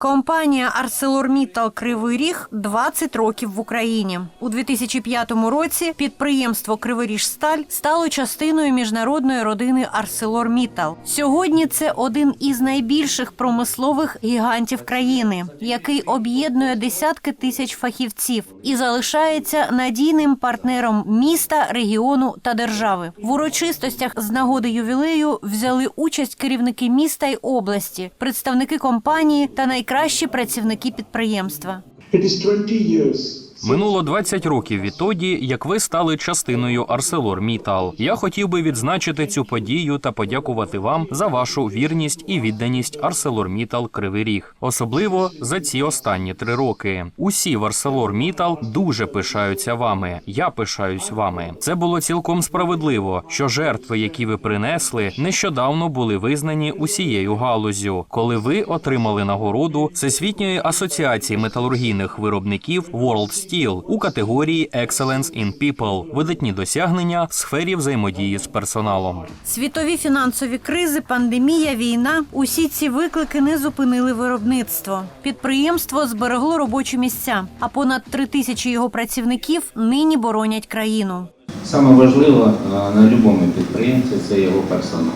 Компанія ArcelorMittal Кривий Ріг 20 років в Україні. У 2005 році підприємство Криворіжсталь стало частиною міжнародної родини ArcelorMittal. Сьогодні це один із найбільших промислових гігантів країни, який об'єднує десятки тисяч фахівців і залишається надійним партнером міста, регіону та держави. В урочистостях з нагоди ювілею взяли участь керівники міста й області, представники компанії та найкращі працівники підприємства. It is 20 years Минуло 20 років відтоді, як ви стали частиною ArcelorMittal. Я хотів би відзначити цю подію та подякувати вам за вашу вірність і відданість ArcelorMittal Кривий Ріг, особливо за ці останні три роки. Усі в ArcelorMittal дуже пишаються вами. Я пишаюсь вами. Це було цілком справедливо, що жертви, які ви принесли, нещодавно були визнані усією галузю, коли ви отримали нагороду Всесвітньої асоціації металургійних виробників World Steel у категорії Excellence in People – видатні досягнення в сфері взаємодії з персоналом. Світові фінансові кризи, пандемія, війна усі ці виклики не зупинили виробництво. Підприємство зберегло робочі місця, а понад три тисячі його працівників нині боронять країну. Саме важливе е, на будь-якому підприємстві це його персонал.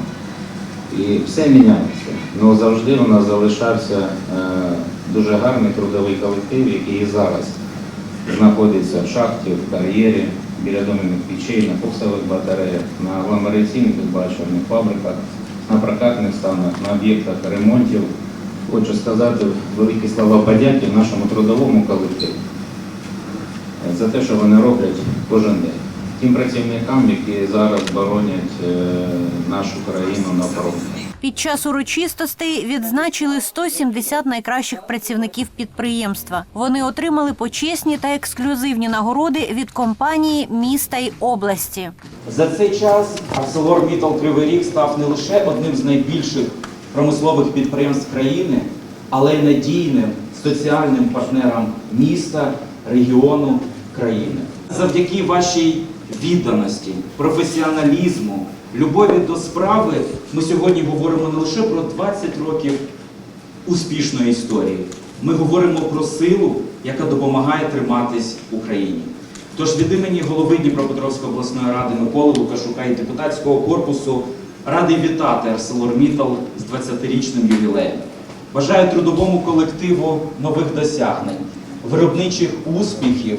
І все міняється. але завжди у нас залишався е, дуже гарний трудовий колектив, який і зараз знаходиться в шахті, в кар'єрі, біля доменних печей, на коксових батареях, на агломераційних збачувальних фабриках, на прокатних станах, на об'єктах ремонтів. Хочу сказати великі слова подяки нашому трудовому колективу за те, що вони роблять кожен день. Тим працівникам, які зараз боронять е, нашу країну на фронті. Під час урочистостей відзначили 170 найкращих працівників підприємства. Вони отримали почесні та ексклюзивні нагороди від компанії міста й області. За цей час ArcelorMittal Кривий Ріг став не лише одним з найбільших промислових підприємств країни, але й надійним соціальним партнером міста, регіону, країни. Завдяки вашій відданості, професіоналізму, любові до справи ми сьогодні говоримо не лише про 20 років успішної історії. Ми говоримо про силу, яка допомагає триматись Україні. Тож від імені голови Дніпропетровської обласної ради Миколи Лукашука і депутатського корпусу радий вітати ArcelorMittal з 20-річним ювілеєм. Бажаю трудовому колективу нових досягнень, виробничих успіхів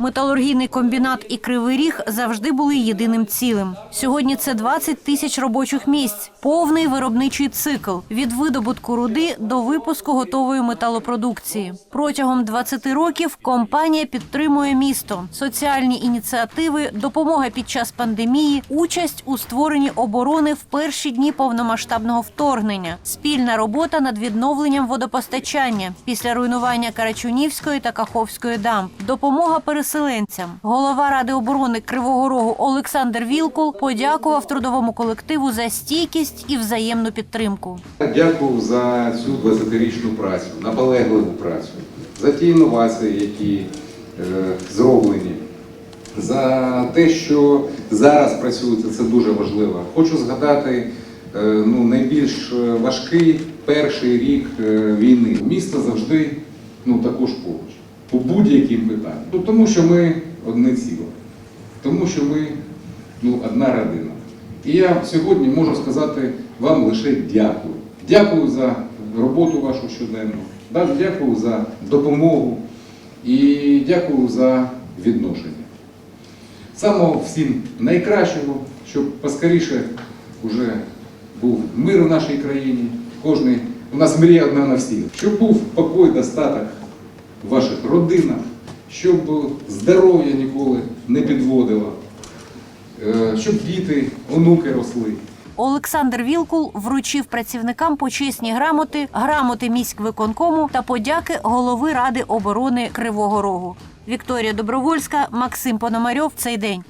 Металургійний комбінат і Кривий Ріг завжди були єдиним цілим. Сьогодні це 20 тисяч робочих місць, повний виробничий цикл від видобутку руди до випуску готової металопродукції. Протягом 20 років компанія підтримує місто, соціальні ініціативи, допомога під час пандемії, участь у створенні оборони в перші дні повномасштабного вторгнення, спільна робота над відновленням водопостачання після руйнування Карачунівської та Каховської дамб, допомога переселенцям. Голова ради оборони Кривого Рогу Олександр Вілкул подякував трудовому колективу за стійкість і взаємну підтримку. Дякую за цю 20-річну працю, наполегливу працю, за ті інновації, які е, зроблені, за те, що зараз працюється, це дуже важливо. Хочу згадати е, ну, найбільш важкий перший рік е, війни. Місто завжди ну, також поруч, по будь-яким питанням. Ну, тому що ми одне ціле, тому що ми ну, одна родина. І я сьогодні можу сказати вам лише дякую. Дякую за роботу вашу щоденну, дякую за допомогу і дякую за відношення. Самого всім найкращого, щоб поскоріше вже був мир у нашій країні. Кожний, у нас мрія одна на всіх, щоб був покой, достаток в ваших родинах, щоб здоров'я ніколи не підводило, е, щоб діти, онуки росли. Олександр Вілкул вручив працівникам почесні грамоти, грамоти міськвиконкому та подяки голови ради оборони Кривого Рогу. Вікторія Добровольська, Максим Пономарьов. Цей день.